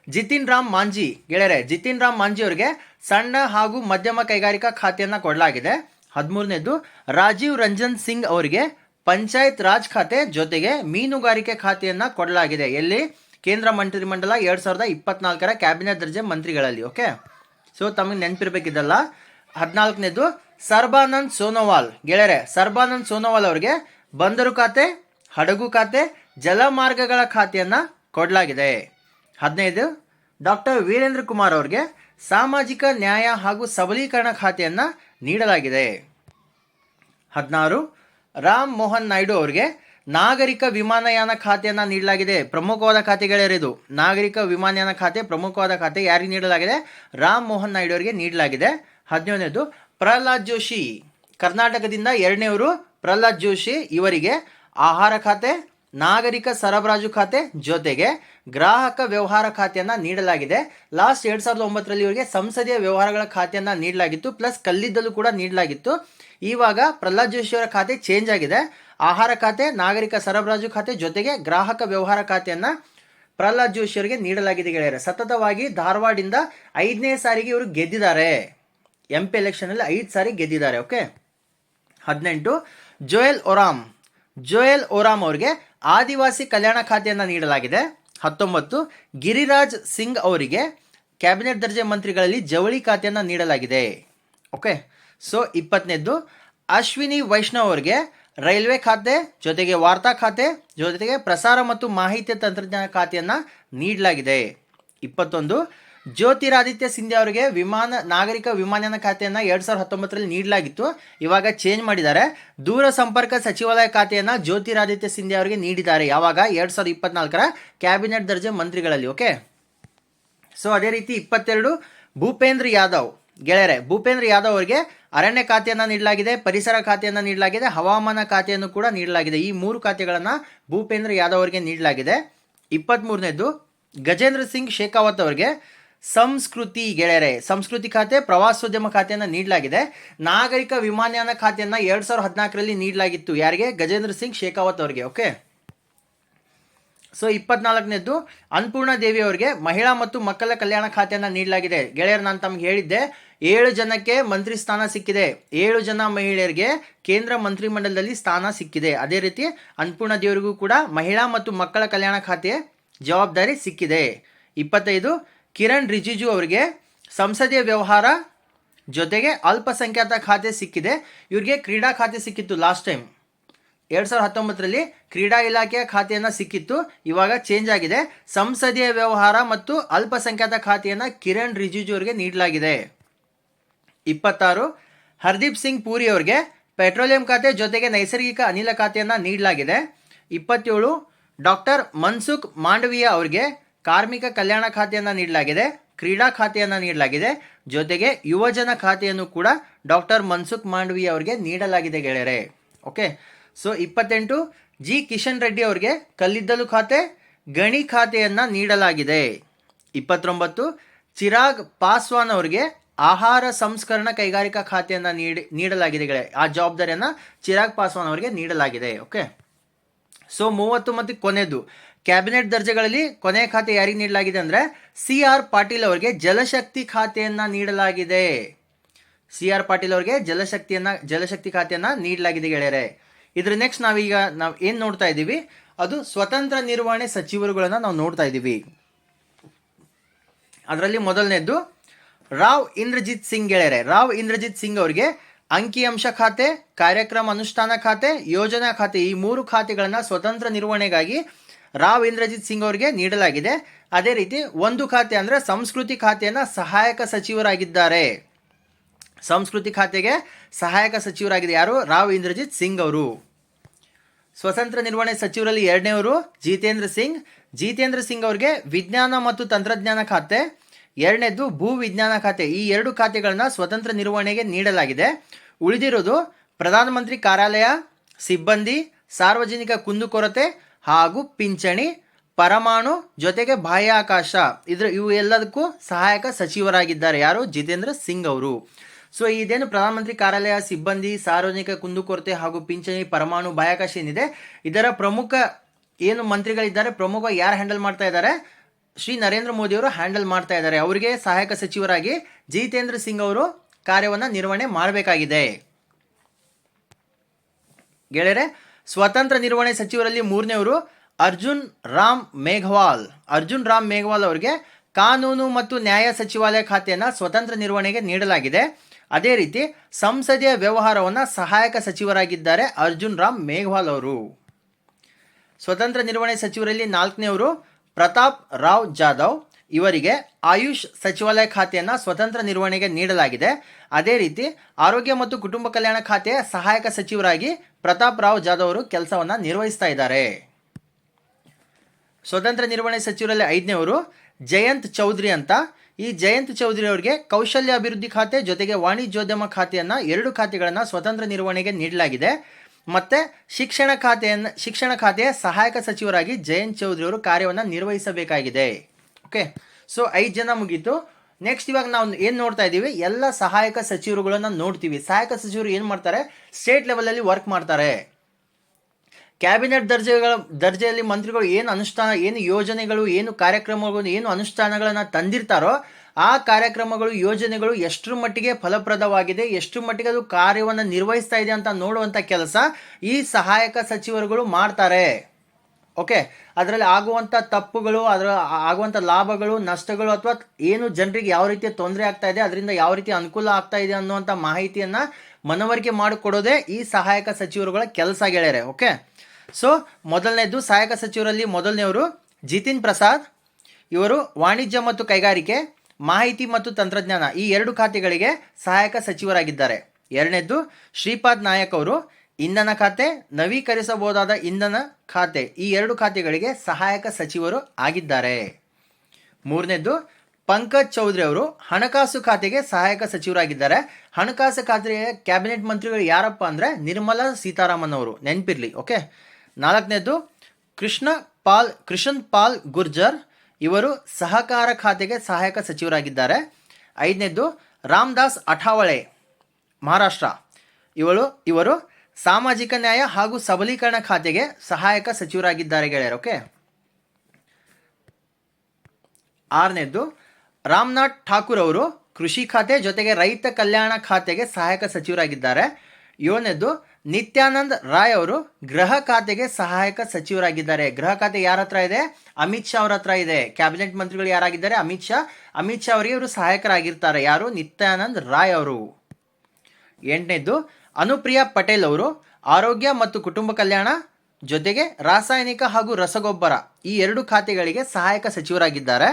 ಜಿತಿನ್ ರಾಮ್ ಮಾಂಜಿ. ಗೆಳೆಯರೆ, ಜಿತಿನ್ ರಾಮ್ ಮಾಂಜಿ ಅವರಿಗೆ ಸಣ್ಣ ಹಾಗೂ ಮಧ್ಯಮ ಕೈಗಾರಿಕಾ ಖಾತೆಯನ್ನು ಕೊಡಲಾಗಿದೆ. ಹದಿಮೂರನೇದು, ರಾಜೀವ್ ರಂಜನ್ ಸಿಂಗ್ ಅವರಿಗೆ ಪಂಚಾಯತ್ ರಾಜ್ ಖಾತೆ ಜೊತೆಗೆ ಮೀನುಗಾರಿಕೆ ಖಾತೆಯನ್ನು ಕೊಡಲಾಗಿದೆ. ಎಲ್ಲಿ? ಕೇಂದ್ರ ಮಂತ್ರಿಮಂಡಲ ಎರಡು ಸಾವಿರದ ಇಪ್ಪತ್ನಾಲ್ಕರ ಕ್ಯಾಬಿನೆಟ್ ದರ್ಜೆ ಮಂತ್ರಿಗಳಲ್ಲಿ, ಓಕೆ? ಸೊ ತಮಗೆ ನೆನಪಿರ್ಬೇಕಿದ್ದಲ್ಲ. ಹದಿನಾಲ್ಕನೇದು, ಸರ್ಬಾನಂದ್ ಸೋನೋವಾಲ್. ಗೆಳೆಯರೆ, ಸರ್ಬಾನಂದ್ ಸೋನೋವಾಲ್ ಅವರಿಗೆ ಬಂದರು ಖಾತೆ, ಹಡಗು ಖಾತೆ ಜಲಮಾರ್ಗಗಳ ಖಾತೆಯನ್ನು ಕೊಡಲಾಗಿದೆ. ಹದಿನೈದು, ಡಾಕ್ಟರ್ ವೀರೇಂದ್ರ ಕುಮಾರ್ ಅವರಿಗೆ ಸಾಮಾಜಿಕ ನ್ಯಾಯ ಹಾಗೂ ಸಬಲೀಕರಣ ಖಾತೆಯನ್ನು ನೀಡಲಾಗಿದೆ. ಹದಿನಾರು, ರಾಮ್ ಮೋಹನ್ ನಾಯ್ಡು ಅವರಿಗೆ ನಾಗರಿಕ ವಿಮಾನಯಾನ ಖಾತೆಯನ್ನು ನೀಡಲಾಗಿದೆ. ಪ್ರಮುಖವಾದ ಖಾತೆಗಳಿರಿದು ನಾಗರಿಕ ವಿಮಾನಯಾನ ಖಾತೆ ಪ್ರಮುಖವಾದ ಖಾತೆ ಯಾರಿಗೆ ನೀಡಲಾಗಿದೆ? ರಾಮ್ ಮೋಹನ್ ನಾಯ್ಡು ಅವರಿಗೆ ನೀಡಲಾಗಿದೆ. ಹದಿನೇಳನೇದು ಪ್ರಹ್ಲಾದ್ ಜೋಶಿ. ಕರ್ನಾಟಕದಿಂದ ಎರಡನೇವರು ಪ್ರಹ್ಲಾದ್ ಜೋಶಿ ಇವರಿಗೆ ಆಹಾರ ಖಾತೆ, ನಾಗರಿಕ ಸರಬರಾಜು ಖಾತೆ ಜೊತೆಗೆ ಗ್ರಾಹಕ ವ್ಯವಹಾರ ಖಾತೆಯನ್ನ ನೀಡಲಾಗಿದೆ. ಲಾಸ್ಟ್ ಎರಡ್ ಸಾವಿರದ ಒಂಬತ್ತರಲ್ಲಿ ಇವರಿಗೆ ಸಂಸದೀಯ ವ್ಯವಹಾರಗಳ ಖಾತೆಯನ್ನ ನೀಡಲಾಗಿತ್ತು. ಪ್ಲಸ್ ಕಲ್ಲಿದ್ದಲು ಕೂಡ ನೀಡಲಾಗಿತ್ತು. ಇವಾಗ ಪ್ರಹ್ಲಾದ್ ಜೋಶಿ ಅವರ ಖಾತೆ ಚೇಂಜ್ ಆಗಿದೆ. ಆಹಾರ ಖಾತೆ, ನಾಗರಿಕ ಸರಬರಾಜು ಖಾತೆ ಜೊತೆಗೆ ಗ್ರಾಹಕ ವ್ಯವಹಾರ ಖಾತೆಯನ್ನ ಪ್ರಹ್ಲಾದ್ ಜೋಶಿ ಅವರಿಗೆ ನೀಡಲಾಗಿದೆ ಗೆಳೆಯರೆ. ಸತತವಾಗಿ ಧಾರವಾಡಿಂದ ಐದನೇ ಸಾರಿಗೆ ಇವರು ಗೆದ್ದಿದ್ದಾರೆ. ಎಂ ಪಿ ಎಲೆಕ್ಷನಲ್ಲಿ ಐದು ಸಾರಿ ಗೆದ್ದಿದ್ದಾರೆ ಓಕೆ ಹದಿನೆಂಟು, ಜೋಯಲ್ ಒರಾಮ್ ಜೋಯಲ್ ಒರಾಮ್ ಅವರಿಗೆ ಆದಿವಾಸಿ ಕಲ್ಯಾಣ ಖಾತೆಯನ್ನು ನೀಡಲಾಗಿದೆ. ಹತ್ತೊಂಬತ್ತು, ಗಿರಿರಾಜ್ ಸಿಂಗ್ ಅವರಿಗೆ ಕ್ಯಾಬಿನೆಟ್ ದರ್ಜೆ ಮಂತ್ರಿಗಳಲ್ಲಿ ಜವಳಿ ಖಾತೆಯನ್ನು ನೀಡಲಾಗಿದೆ. ಓಕೆ, ಸೊ ಇಪ್ಪತ್ತನೇದ್ದು, ಅಶ್ವಿನಿ ವೈಷ್ಣವ್ ಅವರಿಗೆ ರೈಲ್ವೆ ಖಾತೆ, ಜೊತೆಗೆ ವಾರ್ತಾ ಖಾತೆ, ಜೊತೆಗೆ ಪ್ರಸಾರ ಮತ್ತು ಮಾಹಿತಿ ತಂತ್ರಜ್ಞಾನ ಖಾತೆಯನ್ನು ನೀಡಲಾಗಿದೆ. ಇಪ್ಪತ್ತೊಂದು ಜ್ಯೋತಿರಾದಿತ್ಯ ಸಿಂಧ್ಯಾ ಅವರಿಗೆ ವಿಮಾನ, ನಾಗರಿಕ ವಿಮಾನಯಾನ ಖಾತೆಯನ್ನು ಎರಡು ಸಾವಿರದ ಹತ್ತೊಂಬತ್ತರಲ್ಲಿ ನೀಡಲಾಗಿತ್ತು. ಇವಾಗ ಚೇಂಜ್ ಮಾಡಿದ್ದಾರೆ. ದೂರ ಸಂಪರ್ಕ ಸಚಿವಾಲಯ ಖಾತೆಯನ್ನು ಜ್ಯೋತಿರಾದಿತ್ಯ ಸಿಂಧ್ಯಾ ಅವರಿಗೆ ನೀಡಿದ್ದಾರೆ. ಯಾವಾಗ? ಎರಡು ಸಾವಿರದ ಇಪ್ಪತ್ನಾಲ್ಕರ ಕ್ಯಾಬಿನೆಟ್ ದರ್ಜೆ ಮಂತ್ರಿಗಳಲ್ಲಿ, ಓಕೆ? ಸೊ ಅದೇ ರೀತಿ ಇಪ್ಪತ್ತೆರಡು, ಭೂಪೇಂದ್ರ ಯಾದವ್. ಗೆಳೆಯರೆ, ಭೂಪೇಂದ್ರ ಯಾದವ್ ಅವರಿಗೆ ಅರಣ್ಯ ಖಾತೆಯನ್ನು ನೀಡಲಾಗಿದೆ, ಪರಿಸರ ಖಾತೆಯನ್ನು ನೀಡಲಾಗಿದೆ, ಹವಾಮಾನ ಖಾತೆಯನ್ನು ಕೂಡ ನೀಡಲಾಗಿದೆ. ಈ ಮೂರು ಖಾತೆಗಳನ್ನು ಭೂಪೇಂದ್ರ ಯಾದವ್ ಅವರಿಗೆ ನೀಡಲಾಗಿದೆ. ಇಪ್ಪತ್ತ್ಮೂರನೇದು ಗಜೇಂದ್ರ ಸಿಂಗ್ ಶೇಖಾವತ್ ಅವರಿಗೆ ಸಂಸ್ಕೃತಿ ಗೆಳೆಯರೆ, ಸಂಸ್ಕೃತಿ ಖಾತೆ ಪ್ರವಾಸೋದ್ಯಮ ಖಾತೆಯನ್ನು ನೀಡಲಾಗಿದೆ. ನಾಗರಿಕ ವಿಮಾನಯಾನ ಖಾತೆಯನ್ನು ಎರಡು ಸಾವಿರದ ಹದಿನಾಲ್ಕರಲ್ಲಿ ನೀಡಲಾಗಿತ್ತು. ಯಾರಿಗೆ? ಗಜೇಂದ್ರ ಸಿಂಗ್ ಶೇಖಾವತ್ ಅವರಿಗೆ, ಓಕೆ? ಸೊ, ಇಪ್ಪತ್ನಾಲ್ಕನೇದ್ದು, ಅನ್ನಪೂರ್ಣ ದೇವಿ ಅವರಿಗೆ ಮಹಿಳಾ ಮತ್ತು ಮಕ್ಕಳ ಕಲ್ಯಾಣ ಖಾತೆಯನ್ನು ನೀಡಲಾಗಿದೆ. ಗೆಳೆಯರು, ನಾನು ತಮಗೆ ಹೇಳಿದ್ದೆ, ಏಳು ಜನಕ್ಕೆ ಮಂತ್ರಿ ಸ್ಥಾನ ಸಿಕ್ಕಿದೆ. ಏಳು ಜನ ಮಹಿಳೆಯರಿಗೆ ಕೇಂದ್ರ ಮಂತ್ರಿಮಂಡಲದಲ್ಲಿ ಸ್ಥಾನ ಸಿಕ್ಕಿದೆ. ಅದೇ ರೀತಿ, ಅನ್ನಪೂರ್ಣ ದೇವರಿಗೂ ಕೂಡ ಮಹಿಳಾ ಮತ್ತು ಮಕ್ಕಳ ಕಲ್ಯಾಣ ಖಾತೆ ಜವಾಬ್ದಾರಿ ಸಿಕ್ಕಿದೆ. ಇಪ್ಪತ್ತೈದು ಕಿರಣ್ ರಿಜಿಜು ಅವರಿಗೆ ಸಂಸದೀಯ ವ್ಯವಹಾರ ಜೊತೆಗೆ ಅಲ್ಪಸಂಖ್ಯಾತ ಖಾತೆ ಸಿಕ್ಕಿದೆ. ಇವರಿಗೆ ಕ್ರೀಡಾ ಖಾತೆ ಸಿಕ್ಕಿತ್ತು ಲಾಸ್ಟ್ ಟೈಮ್ ಎರಡು ಸಾವಿರದ ಹತ್ತೊಂಬತ್ತರಲ್ಲಿ ಕ್ರೀಡಾ ಇಲಾಖೆಯ ಖಾತೆಯನ್ನು ಸಿಕ್ಕಿತ್ತು. ಇವಾಗ ಚೇಂಜ್ ಆಗಿದೆ. ಸಂಸದೀಯ ವ್ಯವಹಾರ ಮತ್ತು ಅಲ್ಪಸಂಖ್ಯಾತ ಖಾತೆಯನ್ನು ಕಿರಣ್ ರಿಜಿಜು ಅವರಿಗೆ ನೀಡಲಾಗಿದೆ. ಇಪ್ಪತ್ತಾರು, ಹರ್ದೀಪ್ ಸಿಂಗ್ ಪೂರಿ ಅವರಿಗೆ ಪೆಟ್ರೋಲಿಯಂ ಖಾತೆ ಜೊತೆಗೆ ನೈಸರ್ಗಿಕ ಅನಿಲ ಖಾತೆಯನ್ನು ನೀಡಲಾಗಿದೆ. ಇಪ್ಪತ್ತೇಳು, ಡಾಕ್ಟರ್ ಮನ್ಸುಖ್ ಮಾಂಡವೀಯ ಅವರಿಗೆ ಕಾರ್ಮಿಕ ಕಲ್ಯಾಣ ಖಾತೆಯನ್ನ ನೀಡಲಾಗಿದೆ, ಕ್ರೀಡಾ ಖಾತೆಯನ್ನ ನೀಡಲಾಗಿದೆ. ಜೊತೆಗೆ ಯುವಜನ ಖಾತೆಯನ್ನು ಕೂಡ ಡಾಕ್ಟರ್ ಮನ್ಸುಖ್ ಮಾಂಡ್ವಿ ಅವರಿಗೆ ನೀಡಲಾಗಿದೆ ಗೆಳೆಯರೆ. ಓಕೆ ಸೊ ಇಪ್ಪತ್ತೆಂಟು, ಜಿ ಕಿಶನ್ ರೆಡ್ಡಿ ಅವರಿಗೆ ಕಲ್ಲಿದ್ದಲು ಖಾತೆ, ಗಣಿ ಖಾತೆಯನ್ನ ನೀಡಲಾಗಿದೆ. ಇಪ್ಪತ್ತೊಂಬತ್ತು, ಚಿರಾಗ್ ಪಾಸ್ವಾನ್ ಅವರಿಗೆ ಆಹಾರ ಸಂಸ್ಕರಣ ಕೈಗಾರಿಕಾ ಖಾತೆಯನ್ನ ನೀಡಿ, ನೀಡಲಾಗಿದೆ ಗೆಳೆ ಆ ಜವಾಬ್ದಾರಿಯನ್ನ ಚಿರಾಗ್ ಪಾಸ್ವಾನ್ ಅವರಿಗೆ ನೀಡಲಾಗಿದೆ. ಓಕೆ ಸೊ ಮೂವತ್ತು ಮತ್ತು ಕೊನೆಯದು ಕ್ಯಾಬಿನೆಟ್ ದರ್ಜೆಗಳಲ್ಲಿ ಕೊನೆಯ ಖಾತೆ ಯಾರಿಗೆ ನೀಡಲಾಗಿದೆ ಅಂದ್ರೆ ಸಿ ಆರ್ ಪಾಟೀಲ್ ಅವರಿಗೆ ಜಲಶಕ್ತಿ ಖಾತೆಯನ್ನು ನೀಡಲಾಗಿದೆ. ಸಿ ಆರ್ ಪಾಟೀಲ್ ಅವರಿಗೆ ಜಲಶಕ್ತಿಯನ್ನ, ಜಲಶಕ್ತಿ ಖಾತೆಯನ್ನ ನೀಡಲಾಗಿದೆ ಗೆಳೆಯರೆ. ಇದ್ರ ನೆಕ್ಸ್ಟ್ ನಾವೀಗ ನಾವು ಏನು ನೋಡ್ತಾ ಇದ್ದೀವಿ? ಅದು ಸ್ವತಂತ್ರ ನಿರ್ವಹಣೆ ಸಚಿವರುಗಳನ್ನು ನಾವು ನೋಡ್ತಾ ಇದ್ದೀವಿ. ಅದರಲ್ಲಿ ಮೊದಲನೇದ್ದು ರಾವ್ ಇಂದ್ರಜಿತ್ ಸಿಂಗ್ ಗೆಳೆಯರೆ. ರಾವ್ ಇಂದ್ರಜಿತ್ ಸಿಂಗ್ ಅವರಿಗೆ ಅಂಕಿಅಂಶ ಖಾತೆ, ಕಾರ್ಯಕ್ರಮ ಅನುಷ್ಠಾನ ಖಾತೆ, ಯೋಜನಾ ಖಾತೆ ಈ ಮೂರು ಖಾತೆಗಳನ್ನು ಸ್ವತಂತ್ರ ನಿರ್ವಹಣೆಗಾಗಿ ರಾವ್ ಇಂದ್ರಜಿತ್ ಸಿಂಗ್ ಅವರಿಗೆ ನೀಡಲಾಗಿದೆ. ಅದೇ ರೀತಿ ಒಂದು ಖಾತೆ ಅಂದರೆ ಸಂಸ್ಕೃತಿ ಖಾತೆಯನ್ನ ಸಹಾಯಕ ಸಚಿವರಾಗಿದ್ದಾರೆ. ಸಂಸ್ಕೃತಿ ಖಾತೆಗೆ ಸಹಾಯಕ ಸಚಿವರಾಗಿದೆ ಯಾರು? ರಾವ್ ಇಂದ್ರಜಿತ್ ಸಿಂಗ್ ಅವರು. ಸ್ವತಂತ್ರ ನಿರ್ವಹಣೆ ಸಚಿವರಲ್ಲಿ ಎರಡನೇವರು ಜಿತೇಂದ್ರ ಸಿಂಗ್. ಜಿತೇಂದ್ರ ಸಿಂಗ್ ಅವರಿಗೆ ವಿಜ್ಞಾನ ಮತ್ತು ತಂತ್ರಜ್ಞಾನ ಖಾತೆ. ಎರಡನೇದು ಭೂ ವಿಜ್ಞಾನ ಖಾತೆ. ಈ ಎರಡು ಖಾತೆಗಳನ್ನು ಸ್ವತಂತ್ರ ನಿರ್ವಹಣೆಗೆ ನೀಡಲಾಗಿದೆ. ಉಳಿದಿರೋದು ಪ್ರಧಾನಮಂತ್ರಿ ಕಾರ್ಯಾಲಯ, ಸಿಬ್ಬಂದಿ, ಸಾರ್ವಜನಿಕ ಕುಂದುಕೊರತೆ ಹಾಗೂ ಪಿಂಚಣಿ, ಪರಮಾಣು ಜೊತೆಗೆ ಬಾಹ್ಯಾಕಾಶ. ಇದ್ರ ಇವು ಎಲ್ಲದಕ್ಕೂ ಸಹಾಯಕ ಸಚಿವರಾಗಿದ್ದಾರೆ. ಯಾರು? ಜಿತೇಂದ್ರ ಸಿಂಗ್ ಅವರು. ಸೊ ಇದೇನು ಪ್ರಧಾನಮಂತ್ರಿ ಕಾರ್ಯಾಲಯ ಸಿಬ್ಬಂದಿ, ಸಾರ್ವಜನಿಕ ಕುಂದುಕೊರತೆ ಹಾಗೂ ಪಿಂಚಣಿ, ಪರಮಾಣು, ಬಾಹ್ಯಾಕಾಶ ಏನಿದೆ? ಇದರ ಪ್ರಮುಖ ಏನು ಮಂತ್ರಿಗಳಿದ್ದಾರೆ? ಪ್ರಮುಖ ಯಾರು ಹ್ಯಾಂಡಲ್ ಮಾಡ್ತಾ ಇದ್ದಾರೆ? ಶ್ರೀ ನರೇಂದ್ರ ಮೋದಿ ಅವರು ಹ್ಯಾಂಡಲ್ ಮಾಡ್ತಾ ಇದ್ದಾರೆ. ಅವರಿಗೆ ಸಹಾಯಕ ಸಚಿವರಾಗಿ ಜಿತೇಂದ್ರ ಸಿಂಗ್ ಅವರು ಕಾರ್ಯವನ್ನು ನಿರ್ವಹಣೆ ಮಾಡಬೇಕಾಗಿದೆ. ಗೆಳೆಯರೆ ಸ್ವತಂತ್ರ ನಿರ್ವಹಣೆ ಸಚಿವರಲ್ಲಿ ಮೂರನೇವರು ಅರ್ಜುನ್ ರಾಮ್ ಮೇಘವಾಲ್. ಅರ್ಜುನ್ ರಾಮ್ ಮೇಘವಾಲ್ ಅವರಿಗೆ ಕಾನೂನು ಮತ್ತು ನ್ಯಾಯ ಸಚಿವಾಲಯ ಖಾತೆಯನ್ನು ಸ್ವತಂತ್ರ ನಿರ್ವಹಣೆಗೆ ನೀಡಲಾಗಿದೆ. ಅದೇ ರೀತಿ ಸಂಸದೀಯ ವ್ಯವಹಾರವನ್ನು ಸಹಾಯಕ ಸಚಿವರಾಗಿದ್ದಾರೆ ಅರ್ಜುನ್ ರಾಮ್ ಮೇಘವಾಲ್ ಅವರು. ಸ್ವತಂತ್ರ ನಿರ್ವಹಣೆ ಸಚಿವರಲ್ಲಿ ನಾಲ್ಕನೇವರು ಪ್ರತಾಪ್ ರಾವ್ ಜಾಧವ್. ಇವರಿಗೆ ಆಯುಷ್ ಸಚಿವಾಲಯ ಖಾತೆಯನ್ನು ಸ್ವತಂತ್ರ ನಿರ್ವಹಣೆಗೆ ನೀಡಲಾಗಿದೆ. ಅದೇ ರೀತಿ ಆರೋಗ್ಯ ಮತ್ತು ಕುಟುಂಬ ಕಲ್ಯಾಣ ಖಾತೆಯ ಸಹಾಯಕ ಸಚಿವರಾಗಿ ಪ್ರತಾಪ್ ರಾವ್ ಜಾಧವ್ ಅವರು ಕೆಲಸವನ್ನು ನಿರ್ವಹಿಸ್ತಾ ಇದ್ದಾರೆ. ಸ್ವತಂತ್ರ ನಿರ್ವಹಣೆ ಸಚಿವರಲ್ಲಿ ಐದನೇವರು ಜಯಂತ್ ಚೌಧರಿ ಅಂತ. ಈ ಜಯಂತ್ ಚೌಧರಿ ಅವರಿಗೆ ಕೌಶಲ್ಯ ಅಭಿವೃದ್ಧಿ ಖಾತೆ ಜೊತೆಗೆ ವಾಣಿಜ್ಯೋದ್ಯಮ ಖಾತೆಯನ್ನು ಎರಡು ಖಾತೆಗಳನ್ನು ಸ್ವತಂತ್ರ ನಿರ್ವಹಣೆಗೆ ನೀಡಲಾಗಿದೆ. ಮತ್ತೆ ಶಿಕ್ಷಣ ಖಾತೆಯನ್ನು ಶಿಕ್ಷಣ ಖಾತೆಯ ಸಹಾಯಕ ಸಚಿವರಾಗಿ ಜಯಂತ್ ಚೌಧರಿ ಅವರು ಕಾರ್ಯವನ್ನು ನಿರ್ವಹಿಸಬೇಕಾಗಿದೆ. ಓಕೆ? ಸೊ ಐದು ಜನ ಮುಗೀತು. ನೆಕ್ಸ್ಟ್ ಇವಾಗ ನಾವು ಏನು ನೋಡ್ತಾ ಇದ್ದೀವಿ ಎಲ್ಲ ಸಹಾಯಕ ಸಚಿವರುಗಳನ್ನ ನೋಡ್ತೀವಿ. ಸಹಾಯಕ ಸಚಿವರು ಏನು ಮಾಡ್ತಾರೆ? ಸ್ಟೇಟ್ ಲೆವೆಲಲ್ಲಿ ವರ್ಕ್ ಮಾಡ್ತಾರೆ. ಕ್ಯಾಬಿನೆಟ್ ದರ್ಜೆಗಳ ದರ್ಜೆಯಲ್ಲಿ ಮಂತ್ರಿಗಳು ಏನು ಅನುಷ್ಠಾನ ಏನು ಯೋಜನೆಗಳು, ಏನು ಕಾರ್ಯಕ್ರಮಗಳು, ಏನು ಅನುಷ್ಠಾನಗಳನ್ನು ತಂದಿರ್ತಾರೋ ಆ ಕಾರ್ಯಕ್ರಮಗಳು, ಯೋಜನೆಗಳು ಎಷ್ಟರ ಮಟ್ಟಿಗೆ ಫಲಪ್ರದವಾಗಿದೆ, ಎಷ್ಟರ ಮಟ್ಟಿಗೆ ಅದು ಕಾರ್ಯವನ್ನು ನಿರ್ವಹಿಸ್ತಾ ಇದೆ ಅಂತ ನೋಡುವಂಥ ಕೆಲಸ ಈ ಸಹಾಯಕ ಸಚಿವರುಗಳು ಮಾಡ್ತಾರೆ. ಓಕೆ ಅದರಲ್ಲಿ ಆಗುವಂಥ ತಪ್ಪುಗಳು, ಅದರ ಆಗುವಂಥ ಲಾಭಗಳು, ನಷ್ಟಗಳು ಅಥವಾ ಏನು ಜನರಿಗೆ ಯಾವ ರೀತಿಯ ತೊಂದರೆ ಆಗ್ತಾ ಇದೆ, ಅದರಿಂದ ಯಾವ ರೀತಿ ಅನುಕೂಲ ಆಗ್ತಾ ಇದೆ ಅನ್ನುವಂಥ ಮಾಹಿತಿಯನ್ನು ಮನವರಿಕೆ ಮಾಡಿಕೊಡೋದೇ ಈ ಸಹಾಯಕ ಸಚಿವರುಗಳ ಕೆಲಸ ಗೆಳೆಯರೆ ಓಕೆ ಸೊ ಮೊದಲನೇದು ಸಹಾಯಕ ಸಚಿವರಲ್ಲಿ ಮೊದಲನೆಯವರು ಜಿತಿನ್ ಪ್ರಸಾದ್, ಇವರು ವಾಣಿಜ್ಯ ಮತ್ತು ಕೈಗಾರಿಕೆ, ಮಾಹಿತಿ ಮತ್ತು ತಂತ್ರಜ್ಞಾನ ಈ ಎರಡು ಖಾತೆಗಳಿಗೆ ಸಹಾಯಕ ಸಚಿವರಾಗಿದ್ದಾರೆ. ಎರಡನೇದು ಶ್ರೀಪಾದ್ ನಾಯಕ್ ಅವರು ಇಂಧನ ಖಾತೆ, ನವೀಕರಿಸಬಹುದಾದ ಇಂಧನ ಖಾತೆ, ಈ ಎರಡು ಖಾತೆಗಳಿಗೆ ಸಹಾಯಕ ಸಚಿವರು ಆಗಿದ್ದಾರೆ. ಮೂರನೇದು ಪಂಕಜ್ ಚೌಧರಿ ಅವರು ಹಣಕಾಸು ಖಾತೆಗೆ ಸಹಾಯಕ ಸಚಿವರಾಗಿದ್ದಾರೆ. ಹಣಕಾಸು ಖಾತೆಯ ಕ್ಯಾಬಿನೆಟ್ ಮಂತ್ರಿಗಳು ಯಾರಪ್ಪ ಅಂದರೆ ನಿರ್ಮಲಾ ಸೀತಾರಾಮನ್ ಅವರು. ನೆನಪಿರ್ಲಿ, ಓಕೆ? ನಾಲ್ಕನೇದು ಕೃಷ್ಣ ಪಾಲ್ ಕೃಷನ್ ಪಾಲ್ ಗುರ್ಜರ್ ಇವರು ಸಹಕಾರ ಖಾತೆಗೆ ಸಹಾಯಕ ಸಚಿವರಾಗಿದ್ದಾರೆ. ಐದನೇದು ರಾಮದಾಸ್ ಅಠಾವಳೆ, ಮಹಾರಾಷ್ಟ್ರ. ಇವಳು, ಇವರು ಸಾಮಾಜಿಕ ನ್ಯಾಯ ಹಾಗೂ ಸಬಲೀಕರಣ ಖಾತೆಗೆ ಸಹಾಯಕ ಸಚಿವರಾಗಿದ್ದಾರೆ ಗೆಳೆಯರು, ಓಕೆ? ಆರನೇದ್ದು, ರಾಮನಾಥ್ ಠಾಕೂರ್ ಅವರು ಕೃಷಿ ಖಾತೆ ಜೊತೆಗೆ ರೈತ ಕಲ್ಯಾಣ ಖಾತೆಗೆ ಸಹಾಯಕ ಸಚಿವರಾಗಿದ್ದಾರೆ. ಏಳನೇದ್ದು, ನಿತ್ಯಾನಂದ್ ರಾಯ್ ಅವರು ಗೃಹ ಖಾತೆಗೆ ಸಹಾಯಕ ಸಚಿವರಾಗಿದ್ದಾರೆ. ಗೃಹ ಖಾತೆ ಯಾರ ಹತ್ರ ಇದೆ? ಅಮಿತ್ ಶಾ ಅವ್ರ ಹತ್ರ ಇದೆ. ಕ್ಯಾಬಿನೆಟ್ ಮಂತ್ರಿಗಳು ಯಾರಾಗಿದ್ದಾರೆ? ಅಮಿತ್ ಶಾ. ಅಮಿತ್ ಶಾ ಅವರಿಗೆ ಇವರು ಸಹಾಯಕರಾಗಿರ್ತಾರೆ. ಯಾರು? ನಿತ್ಯಾನಂದ್ ರಾಯ್ ಅವರು. ಎಂಟನೇದು ಅನುಪ್ರಿಯಾ ಪಟೇಲ್ ಅವರು ಆರೋಗ್ಯ ಮತ್ತು ಕುಟುಂಬ ಕಲ್ಯಾಣ ಜೊತೆಗೆ ರಾಸಾಯನಿಕ ಹಾಗೂ ರಸಗೊಬ್ಬರ ಈ ಎರಡು ಖಾತೆಗಳಿಗೆ ಸಹಾಯಕ ಸಚಿವರಾಗಿದ್ದಾರೆ.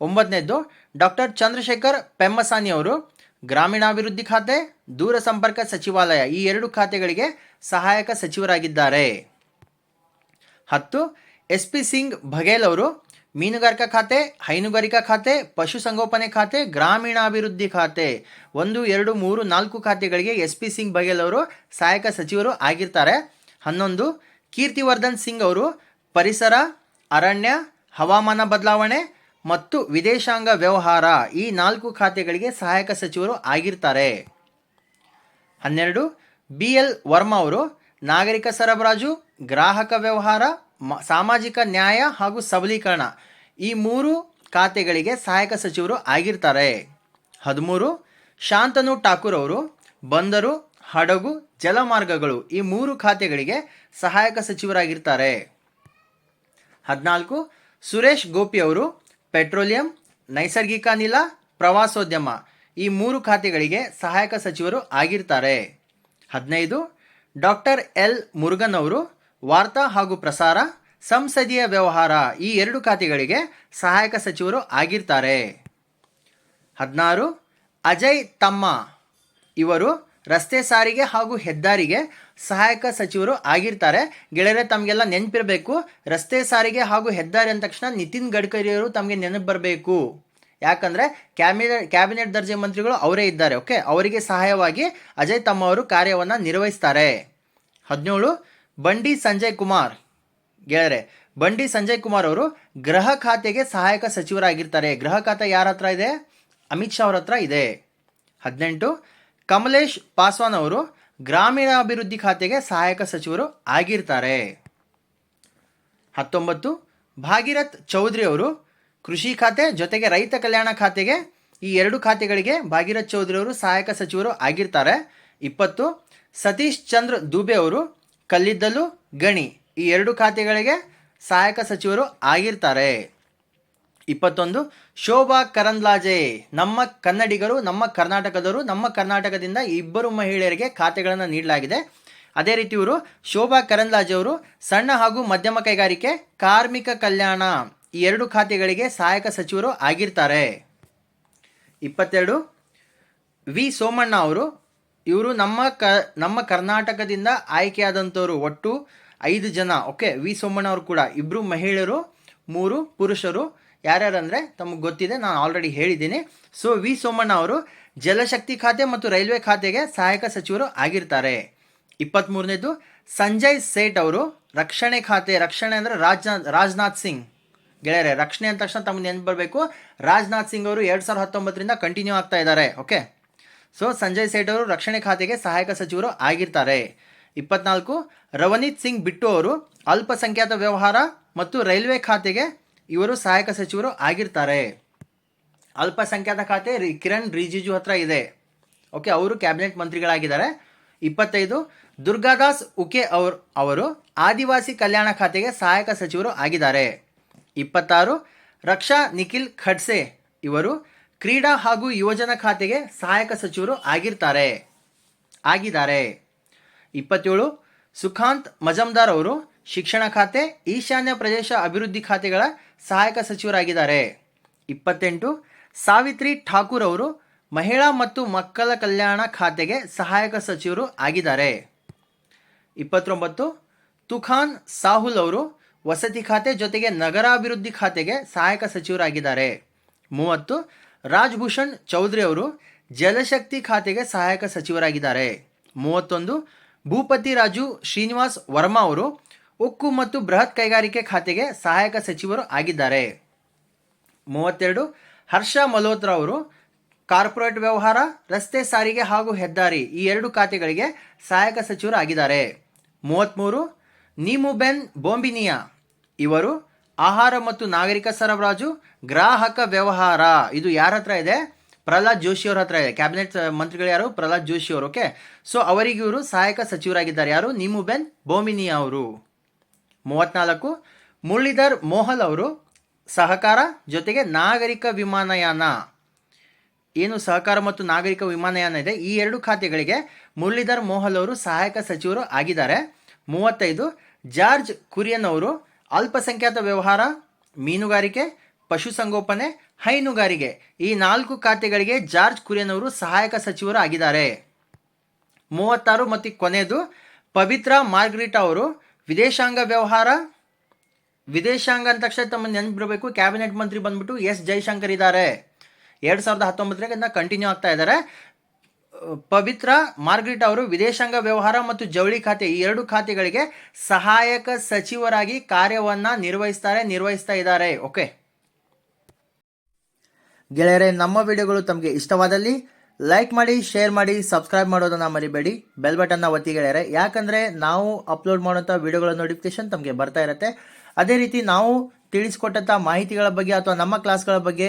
ಒಂಬತ್ತನೇದು ಡಾಕ್ಟರ್ ಚಂದ್ರಶೇಖರ್ ಪೆಮ್ಮಸಾನಿ ಅವರು ಗ್ರಾಮೀಣಾಭಿವೃದ್ಧಿ ಖಾತೆ, ದೂರ ಸಂಪರ್ಕ ಸಚಿವಾಲಯ ಈ ಎರಡು ಖಾತೆಗಳಿಗೆ ಸಹಾಯಕ ಸಚಿವರಾಗಿದ್ದಾರೆ. ಹತ್ತು, ಎಸ್ ಪಿ ಸಿಂಗ್ ಬಘೇಲ್ ಅವರು ಮೀನುಗಾರಿಕಾ ಖಾತೆ, ಹೈನುಗಾರಿಕಾ ಖಾತೆ, ಪಶುಸಂಗೋಪನೆ ಖಾತೆ, ಗ್ರಾಮೀಣಾಭಿವೃದ್ಧಿ ಖಾತೆ. ಒಂದು, ಎರಡು, ಮೂರು, ನಾಲ್ಕು ಖಾತೆಗಳಿಗೆ ಎಸ್ ಪಿ ಸಿಂಗ್ ಬಘೇಲ್ ಅವರು ಸಹಾಯಕ ಸಚಿವರು ಆಗಿರ್ತಾರೆ. ಹನ್ನೊಂದು, ಕೀರ್ತಿವರ್ಧನ್ ಸಿಂಗ್ ಅವರು ಪರಿಸರ, ಅರಣ್ಯ, ಹವಾಮಾನ ಬದಲಾವಣೆ ಮತ್ತು ವಿದೇಶಾಂಗ ವ್ಯವಹಾರ ಈ ನಾಲ್ಕು ಖಾತೆಗಳಿಗೆ ಸಹಾಯಕ ಸಚಿವರು ಆಗಿರ್ತಾರೆ. ಹನ್ನೆರಡು, ಬಿ ಎಲ್ ವರ್ಮಾ ಅವರು ನಾಗರಿಕ ಸರಬರಾಜು, ಗ್ರಾಹಕ ವ್ಯವಹಾರ ಸಾಮಾಜಿಕ ನ್ಯಾಯ ಹಾಗೂ ಸಬಲೀಕರಣ ಈ ಮೂರು ಖಾತೆಗಳಿಗೆ ಸಹಾಯಕ ಸಚಿವರು ಆಗಿರ್ತಾರೆ. ಹದಿಮೂರು, ಶಾಂತನು ಠಾಕೂರ್ ಅವರು, ಬಂದರು, ಹಡಗು, ಜಲಮಾರ್ಗಗಳು ಈ ಮೂರು ಖಾತೆಗಳಿಗೆ ಸಹಾಯಕ ಸಚಿವರಾಗಿರ್ತಾರೆ. ಹದಿನಾಲ್ಕು, ಸುರೇಶ್ ಗೋಪಿ ಅವರು, ಪೆಟ್ರೋಲಿಯಂ, ನೈಸರ್ಗಿಕ ಅನಿಲ, ಪ್ರವಾಸೋದ್ಯಮ ಈ ಮೂರು ಖಾತೆಗಳಿಗೆ ಸಹಾಯಕ ಸಚಿವರು ಆಗಿರ್ತಾರೆ. ಹದಿನೈದು, ಡಾಕ್ಟರ್ ಎಲ್ ಮುರುಗನ್ ಅವರು ವಾರ್ತಾ ಹಾಗೂ ಪ್ರಸಾರ, ಸಂಸದೀಯ ವ್ಯವಹಾರ ಈ ಎರಡು ಖಾತೆಗಳಿಗೆ ಸಹಾಯಕ ಸಚಿವರು ಆಗಿರ್ತಾರೆ. ಹದಿನಾರು, ಅಜಯ್ ತಮ್ಮ ಇವರು ರಸ್ತೆ ಸಾರಿಗೆ ಹಾಗೂ ಹೆದ್ದಾರಿಗೆ ಸಹಾಯಕ ಸಚಿವರು ಆಗಿರ್ತಾರೆ. ಗೆಳೆಯರೆ, ತಮಗೆಲ್ಲ ನೆನಪಿರಬೇಕು. ರಸ್ತೆ ಸಾರಿಗೆ ಹಾಗೂ ಹೆದ್ದಾರಿ ಅಂದ ತಕ್ಷಣ ನಿತಿನ್ ಗಡ್ಕರಿಯವರು ತಮಗೆ ನೆನಪು ಬರಬೇಕು. ಯಾಕಂದರೆ ಕ್ಯಾಬಿನೆಟ್ ಕ್ಯಾಬಿನೆಟ್ ದರ್ಜೆ ಮಂತ್ರಿಗಳು ಅವರೇ ಇದ್ದಾರೆ, ಓಕೆ? ಅವರಿಗೆ ಸಹಾಯವಾಗಿ ಅಜಯ್ ತಮ್ಮ ಅವರು ಕಾರ್ಯವನ್ನು ನಿರ್ವಹಿಸ್ತಾರೆ. ಹದಿನೇಳು ಬಂಡಿ ಸಂಜಯ್ ಕುಮಾರ್. ಗೆಳೆಯರೆ, ಬಂಡಿ ಸಂಜಯ್ ಕುಮಾರ್ ಅವರು ಗೃಹ ಖಾತೆಗೆ ಸಹಾಯಕ ಸಚಿವರಾಗಿರ್ತಾರೆ. ಗೃಹ ಖಾತೆ ಯಾರ ಹತ್ರ ಇದೆ? ಅಮಿತ್ ಶಾ ಅವ್ರ ಹತ್ರ ಇದೆ. ಹದಿನೆಂಟು, ಕಮಲೇಶ್ ಪಾಸ್ವಾನ್ ಅವರು ಗ್ರಾಮೀಣಾಭಿವೃದ್ಧಿ ಖಾತೆಗೆ ಸಹಾಯಕ ಸಚಿವರು ಆಗಿರ್ತಾರೆ. ಹತ್ತೊಂಬತ್ತು, ಭಾಗೀರಥ್ ಚೌಧರಿ ಅವರು ಕೃಷಿ ಖಾತೆ ಜೊತೆಗೆ ರೈತ ಕಲ್ಯಾಣ ಖಾತೆಗೆ ಈ ಎರಡು ಖಾತೆಗಳಿಗೆ ಭಾಗೀರಥ್ ಚೌಧರಿ ಅವರು ಸಹಾಯಕ ಸಚಿವರು ಆಗಿರ್ತಾರೆ. ಇಪ್ಪತ್ತು, ಸತೀಶ್ ಚಂದ್ರ ದುಬೆ ಅವರು ಕಲ್ಲಿದ್ದಲು ಗಣಿ. ಈ ಎರಡು ಖಾತೆಗಳಿಗೆ ಸಹಾಯಕ ಸಚಿವರು ಆಗಿರ್ತಾರೆ. ಇಪ್ಪತ್ತೊಂದು, ಶೋಭಾ ಕರಂದ್ಲಾಜೆ. ನಮ್ಮ ಕನ್ನಡಿಗರು, ನಮ್ಮ ಕರ್ನಾಟಕದವರು, ನಮ್ಮ ಕರ್ನಾಟಕದಿಂದ ಇಬ್ಬರು ಮಹಿಳೆಯರಿಗೆ ಖಾತೆಗಳನ್ನು ನೀಡಲಾಗಿದೆ. ಅದೇ ರೀತಿ ಇವರು ಶೋಭಾ ಕರಂದ್ಲಾಜೆ ಅವರು ಸಣ್ಣ ಹಾಗೂ ಮಧ್ಯಮ ಕೈಗಾರಿಕೆ, ಕಾರ್ಮಿಕ ಕಲ್ಯಾಣ ಈ ಎರಡು ಖಾತೆಗಳಿಗೆ ಸಹಾಯಕ ಸಚಿವರು ಆಗಿರ್ತಾರೆ. ಇಪ್ಪತ್ತೆರಡು, ವಿ ಸೋಮಣ್ಣ ಅವರು ಇವರು ನಮ್ಮ ಕ, ನಮ್ಮ ಕರ್ನಾಟಕದಿಂದ ಆಯ್ಕೆಯಾದಂಥವರು ಒಟ್ಟು ಐದು ಜನ. ಓಕೆ ವಿ ಸೋಮಣ್ಣ ಅವರು ಕೂಡ. ಇಬ್ಬರು ಮಹಿಳೆಯರು, ಮೂರು ಪುರುಷರು. ಯಾರ್ಯಾರಂದರೆ ತಮಗೆ ಗೊತ್ತಿದೆ, ನಾನು ಆಲ್ರೆಡಿ ಹೇಳಿದ್ದೀನಿ. ಸೊ ವಿ ಸೋಮಣ್ಣ ಅವರು ಜಲಶಕ್ತಿ ಖಾತೆ ಮತ್ತು ರೈಲ್ವೆ ಖಾತೆಗೆ ಸಹಾಯಕ ಸಚಿವರು ಆಗಿರ್ತಾರೆ. ಇಪ್ಪತ್ತ್ಮೂರನೇದು ಸಂಜಯ್ ಸೇಠ್ ಅವರು ರಕ್ಷಣೆ ಖಾತೆ, ರಕ್ಷಣೆ ಅಂದರೆ ರಾಜನಾಥ್ ರಾಜನಾಥ್ ಸಿಂಗ್. ಗೆಳೆಯರೆ, ರಕ್ಷಣೆ ಅಂದ ತಕ್ಷಣ ತಮಗೆ ನೆನಪು ಬರಬೇಕು. ರಾಜನಾಥ್ ಸಿಂಗ್ ಅವರು ಎರಡು ಸಾವಿರದ ಹತ್ತೊಂಬತ್ತರಿಂದ ಕಂಟಿನ್ಯೂ ಆಗ್ತಾ ಇದ್ದಾರೆ. ಓಕೆ ಸೊ ಸಂಜಯ್ ಸೇಠ್ ಅವರು ರಕ್ಷಣೆ ಖಾತೆಗೆ ಸಹಾಯಕ ಸಚಿವರು ಆಗಿರ್ತಾರೆ. ಇಪ್ಪತ್ನಾಲ್ಕು, ರವನೀತ್ ಸಿಂಗ್ ಬಿಟ್ಟು ಅವರು ಅಲ್ಪಸಂಖ್ಯಾತ ವ್ಯವಹಾರ ಮತ್ತು ರೈಲ್ವೆ ಖಾತೆಗೆ ಇವರು ಸಹಾಯಕ ಸಚಿವರು ಆಗಿರ್ತಾರೆ. ಅಲ್ಪಸಂಖ್ಯಾತ ಖಾತೆ ಕಿರಣ್ ರಿಜಿಜು ಹತ್ರ ಇದೆ. ಓಕೆ, ಅವರು ಕ್ಯಾಬಿನೆಟ್ ಮಂತ್ರಿಗಳಾಗಿದ್ದಾರೆ. ಇಪ್ಪತ್ತೈದು ದುರ್ಗಾದಾಸ್ ಉಕೆ ಅವ್ರ, ಅವರು ಆದಿವಾಸಿ ಕಲ್ಯಾಣ ಖಾತೆಗೆ ಸಹಾಯಕ ಸಚಿವರು ಆಗಿದ್ದಾರೆ. ಇಪ್ಪತ್ತಾರು, ರಕ್ಷಾ ನಿಖಿಲ್ ಖಡ್ಸೆ ಇವರು ಕ್ರೀಡಾ ಹಾಗೂ ಯುವಜನ ಖಾತೆಗೆ ಸಹಾಯಕ ಸಚಿವರು ಆಗಿರ್ತಾರೆ. ಆಗಿದ್ದಾರೆ. ಇಪ್ಪತ್ತೇಳು, ಸುಖಾಂತ್ ಮಜಮ್ದಾರ್ ಅವರು ಶಿಕ್ಷಣ ಖಾತೆ, ಈಶಾನ್ಯ ಪ್ರದೇಶ ಅಭಿವೃದ್ಧಿ ಖಾತೆಗಳ ಸಹಾಯಕ ಸಚಿವರಾಗಿದ್ದಾರೆ. ಇಪ್ಪತ್ತೆಂಟು, ಸಾವಿತ್ರಿ ಠಾಕೂರ್ ಅವರು ಮಹಿಳಾ ಮತ್ತು ಮಕ್ಕಳ ಕಲ್ಯಾಣ ಖಾತೆಗೆ ಸಹಾಯಕ ಸಚಿವರು ಆಗಿದ್ದಾರೆ. ಇಪ್ಪತ್ತೊಂಬತ್ತು, ತುಖಾನ್ ಸಾಹುಲ್ ಅವರು ವಸತಿ ಖಾತೆ ಜೊತೆಗೆ ನಗರಾಭಿವೃದ್ಧಿ ಖಾತೆಗೆ ಸಹಾಯಕ ಸಚಿವರಾಗಿದ್ದಾರೆ. ಮೂವತ್ತು ರಾಜ್ಭೂಷಣ್ ಚೌಧರಿ ಅವರು ಜಲಶಕ್ತಿ ಖಾತೆಗೆ ಸಹಾಯಕ ಸಚಿವರಾಗಿದ್ದಾರೆ. ಮೂವತ್ತೊಂದು, ಭೂಪತಿ ರಾಜು ಶ್ರೀನಿವಾಸ್ ವರ್ಮಾ ಅವರು ಉಕ್ಕು ಮತ್ತು ಬೃಹತ್ ಕೈಗಾರಿಕೆ ಖಾತೆಗೆ ಸಹಾಯಕ ಸಚಿವರು ಆಗಿದ್ದಾರೆ. ಮೂವತ್ತೆರಡು, ಹರ್ಷ ಮಲ್ಹೋತ್ರಾ ಅವರು ಕಾರ್ಪೊರೇಟ್ ವ್ಯವಹಾರ, ರಸ್ತೆ ಸಾರಿಗೆ ಹಾಗೂ ಹೆದ್ದಾರಿ ಈ ಎರಡು ಖಾತೆಗಳಿಗೆ ಸಹಾಯಕ ಸಚಿವರು ಆಗಿದ್ದಾರೆ ಮೂವತ್ತ್ಮೂರು ನೀಮುಬೆನ್ ಬೊಂಬಿನಿಯಾ ಇವರು ಆಹಾರ ಮತ್ತು ನಾಗರಿಕ ಸರಬರಾಜು, ಗ್ರಾಹಕ ವ್ಯವಹಾರ. ಇದು ಯಾರ ಹತ್ರ ಇದೆ? ಪ್ರಹ್ಲಾದ್ ಜೋಶಿ ಅವ್ರ ಹತ್ರ ಇದೆ. ಕ್ಯಾಬಿನೆಟ್ ಮಂತ್ರಿಗಳು ಯಾರು? ಪ್ರಹ್ಲಾದ್ ಜೋಶಿ ಅವರು ಓಕೆ ಸೊ ಅವರಿಗೆ ಇವರು ಸಹಾಯಕ ಸಚಿವರಾಗಿದ್ದಾರೆ. ಯಾರು? ನಿಮುಬೆನ್ ಬೋಮಿನಿ ಅವರು. ಮೂವತ್ನಾಲ್ಕು, ಮುರಳೀಧರ್ ಮೋಹಲ್ ಅವರು ಸಹಕಾರ ಜೊತೆಗೆ ನಾಗರಿಕ ವಿಮಾನಯಾನ. ಏನು ಸಹಕಾರ ಮತ್ತು ನಾಗರಿಕ ವಿಮಾನಯಾನ ಇದೆ? ಈ ಎರಡು ಖಾತೆಗಳಿಗೆ ಮುರಳೀಧರ್ ಮೋಹಲ್ ಅವರು ಸಹಾಯಕ ಸಚಿವರು ಆಗಿದ್ದಾರೆ. ಮೂವತ್ತೈದು, ಜಾರ್ಜ್ ಕುರಿಯನ್ ಅವರು ಅಲ್ಪಸಂಖ್ಯಾತ ವ್ಯವಹಾರ, ಮೀನುಗಾರಿಕೆ, ಪಶುಸಂಗೋಪನೆ, ಹೈನುಗಾರಿಕೆ ಈ ನಾಲ್ಕು ಖಾತೆಗಳಿಗೆ ಜಾರ್ಜ್ ಕುರಿಯನ್ ಅವರು ಸಹಾಯಕ ಸಚಿವರು ಆಗಿದ್ದಾರೆ. ಮೂವತ್ತಾರು ಮತ್ತು ಕೊನೆಯದು ಪವಿತ್ರ ಮಾರ್ಗ್ರಿಟಾ ಅವರು ವಿದೇಶಾಂಗ ವ್ಯವಹಾರ, ವಿದೇಶಾಂಗ ಅಂದ ತಕ್ಷಣ ತಮ್ಮ ನೆನಪಿರಬೇಕು ಕ್ಯಾಬಿನೆಟ್ ಮಂತ್ರಿ ಬಂದ್ಬಿಟ್ಟು ಎಸ್ ಜೈಶಂಕರ್ ಇದ್ದಾರೆ. ಎರಡು ಸಾವಿರದ ಹತ್ತೊಂಬತ್ತರಿಂದ ಕಂಟಿನ್ಯೂ ಆಗ್ತಾ ಇದ್ದಾರೆ. ಪವಿತ್ರ ಮಾರ್ಗ್ರಿಟ್ ಅವರು ವಿದೇಶಾಂಗ ವ್ಯವಹಾರ ಮತ್ತು ಜವಳಿ ಖಾತೆ ಈ ಎರಡು ಖಾತೆಗಳಿಗೆ ಸಹಾಯಕ ಸಚಿವರಾಗಿ ಕಾರ್ಯವನ್ನ ನಿರ್ವಹಿಸ್ತಾರೆ, ನಿರ್ವಹಿಸ್ತಾ ಇದ್ದಾರೆ. ಓಕೆ. ಗೆಳೆಯರೆ, ನಮ್ಮ ವಿಡಿಯೋಗಳು ತಮಗೆ ಇಷ್ಟವಾದಲ್ಲಿ ಲೈಕ್ ಮಾಡಿ, ಶೇರ್ ಮಾಡಿ, ಸಬ್ಸ್ಕ್ರೈಬ್ ಮಾಡೋದನ್ನ ಮರಿಬೇಡಿ. ಬೆಲ್ ಬಟನ್ನ ಒತ್ತಿ ಗೆಳೆಯರೆ. ಯಾಕಂದ್ರೆ ನಾವು ಅಪ್ಲೋಡ್ ಮಾಡುವಂಥ ವಿಡಿಯೋಗಳ ನೋಟಿಫಿಕೇಶನ್ ತಮಗೆ ಬರ್ತಾ ಇರುತ್ತೆ. ಅದೇ ರೀತಿ ನಾವು ತಿಳಿಸ್ಕೊಟ್ಟಂಥ ಮಾಹಿತಿಗಳ ಬಗ್ಗೆ ಅಥವಾ ನಮ್ಮ ಕ್ಲಾಸ್ಗಳ ಬಗ್ಗೆ